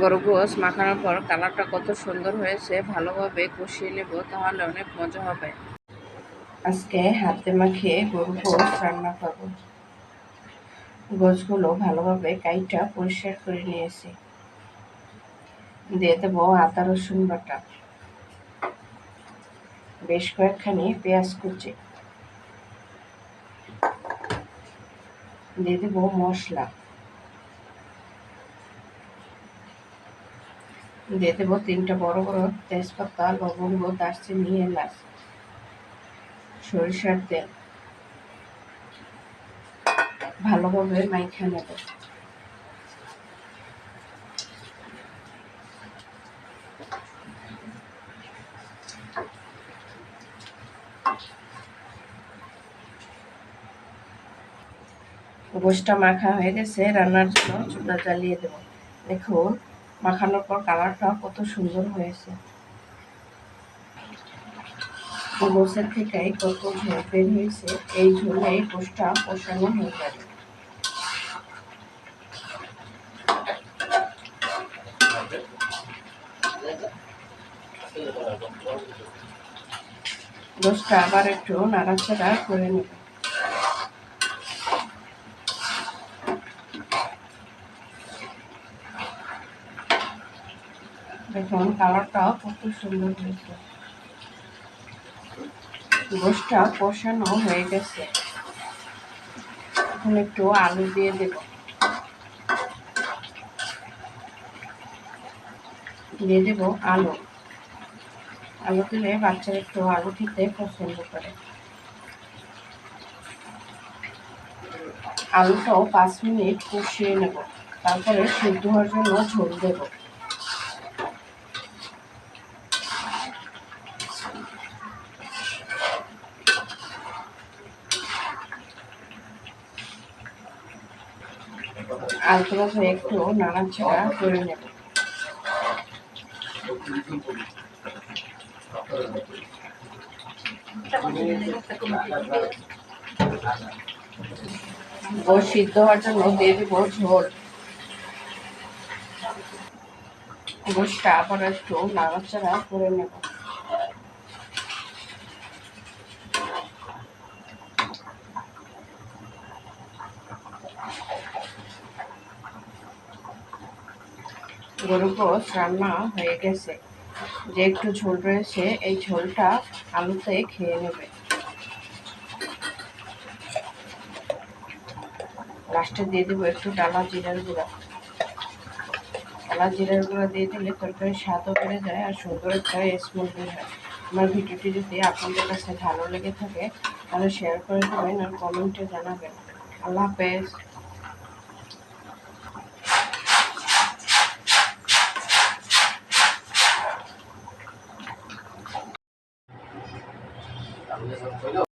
গরু গোস মাখানোর পর কালারটা কত সুন্দর হয়েছে, ভালোভাবে কষিয়ে নেব, তাহলে অনেক মজা হবে। আজকে হাতে মাখিয়ে গরু গোস রান্না করব। গোসগুলো ভালোভাবে কাইটা পরিষ্কার করে নিয়েছি। দিয়ে দেবো আদা, রসুন বাটা। বেশ কয়েকখানি পেঁয়াজ কুচি। দিয়ে দেবো মশলা। দিয়ে দেবো তিনটা বড় বড় তেজপাতা, লবঙ্গ, দারচিনি, এলাচ, সরিষার তেল। ভালোভাবে মাইখা নেব। গোষ্ঠটা মাখা হয়ে গেছে, রান্নার জন্য চুলা জ্বালিয়ে দেব। দেখুন। মাখানোর পর কালারটা কত সুন্দর হয়েছে। গোসের থেকে কত ঝোল বের হয়েছে, এই ঝোলে গোষ্ঠটা কষানো হয়ে যাবে। গোষ্ঠটা আবার একটু নাড়াচাড়া করে নেবে। দেখুন কালারটাও কত সুন্দর হয়েছে। গোষ্ঠটা কষানো হয়ে গেছে। এখন একটু আলু দিয়ে দেব। দিয়ে দেব আলু। আলু দিলে বাচ্চারা একটু আলু খেতে পছন্দ করে। আলুটাও পাঁচ মিনিট কষিয়ে নেব। তারপরে সিদ্ধ হওয়ার জন্য ঝোল দেবো। আলতোভাবে একটু নাড়াচাড়া করে নেব। ও সিদ্ধ হওয়ার জন্য দিয়ে দেব ঝোল। গোষ্ঠটা আবার একটু নাড়াচাড়া করে নেব। গরু গোস রান্না হয়ে গেছে। যে একটু ঝোল রয়েছে, এই ঝোলটা আলুতে খেয়ে নেবে। লাস্টে দিয়ে দেবো একটু ডালা জিরার গুঁড়া। ডালা জিরার গুঁড়া দিয়ে দিলে তরকারির স্বাদও বেড়ে যায় আর সুন্দর একটা বের হয়। আমার ভিডিওটি যদি আপনাদের কাছে ভালো লেগে থাকে, তাহলে শেয়ার করে দেবেন আর কমেন্টে জানাবেন। আল্লাহ হাফেজ। 没有。